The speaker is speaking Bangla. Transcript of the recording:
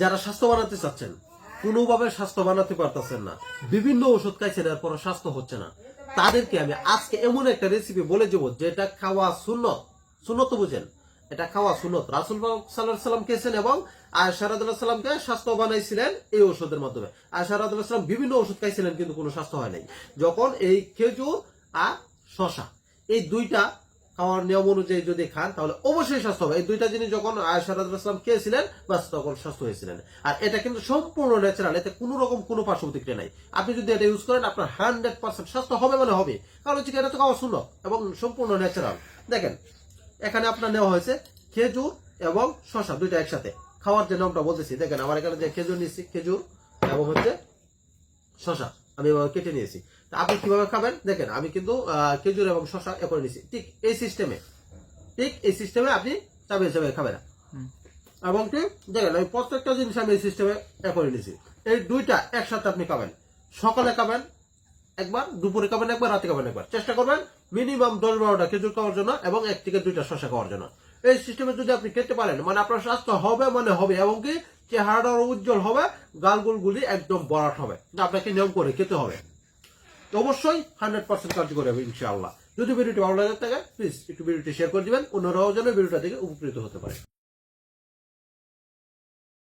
যারা স্বাস্থ্য বানাতে চাচ্ছেন, কোনোভাবে স্বাস্থ্য বানাতে পারতেছেন না। বিভিন্ন ওষুধ খাইছেন এরপর স্বাস্থ্য হচ্ছে না। তাদেরকে আমি আজকে এমন একটা রেসিপি বলে দেবো, যেটা খাওয়া সুন্নত। সুন্নত বুঝেন? এটা খাওয়া সুন্নত। রাসুল সাল্লাম খেয়েছেন এবং আয়সারাদুল্লাহ সাল্লামকে স্বাস্থ্য বানাইছিলেন এই ওষুধের মাধ্যমে। আয়সারাদুল্লাহ সাল্লাম বিভিন্ন ওষুধ খাইছিলেন, কিন্তু কোনো স্বাস্থ্য হয় নাই। যখন এই খেজুর আর শশা এই দুইটা খাওয়ার নিয়ম অনুযায়ী যদি খান, তাহলে অবশ্যই স্বাস্থ্য হবে। এই দুইটা জিনিস যখন আয়সারাদুল্লাহ খেয়েছিলেন, বাস তখন স্বাস্থ্য হয়েছিলেন। আর এটা কিন্তু সম্পূর্ণ ন্যাচারাল এতে কোনো রকম কোনো পার্শ্ব প্রতিক্রিয়া নাই। আপনি যদি এটা ইউজ করেন, আপনার হান্ড্রেড পার্সেন্ট স্বাস্থ্য হবে মানে হবে। কারণ হচ্ছে এটা তো খাওয়া শূন্য এবং সম্পূর্ণ ন্যাচারাল দেখেন, এখানে আপনার নেওয়া হয়েছে খেজুর এবং শশা দুইটা একসাথে। খাওয়ার যে নামটা বলতেছি, দেখেন, আমার এখানে যে খেজুর নিয়েছি, খেজুর এবং হচ্ছে শশা আমি এভাবে কেটে নিয়েছি। তা আপনি কীভাবে খাবেন? দেখেন আমি কিন্তু খেজুর এবং শশা এ করে নিয়েছি। ঠিক এই সিস্টেমে ঠিক এই সিস্টেমে আপনি চাবিয়ে চাবিয়ে খাবেন। এবং কি দেখেন আমি প্রত্যেকটা জিনিস আমি এই সিস্টেমে এ করে নিয়েছি। এই দুইটা একসাথে আপনি খাবেন। সকালে খাবেন একবার দুপুরে খাবেন একবার রাতে খাবেন একবার। চেষ্টা করবেন মিনিমাম দশ বারোটা খেজুর খাওয়ার জন্য এবং এক থেকে দুইটা শশা খাওয়ার জন্য। এই সিস্টেমে যদি আপনি খেতে পারেন মানে আপনার স্বাস্থ্য হবে মানে হবে। এবং কি চেহারাটা উজ্জ্বল হবে, গালগুলগুলি একদম বরাট হবে। আপনাকে নিয়ম করে খেতে হবে। অবশ্যই হান্ড্রেড পার্সেন্ট কার্যকরী হবে ইনশাআল্লাহ। যদি ভিডিওটি ভালো লাগে থাকে প্লিজ একটু ভিডিওটি শেয়ার করে দিবেন। অন্যরাও যেন ভিডিওটা থেকে উপকৃত হতে পারে।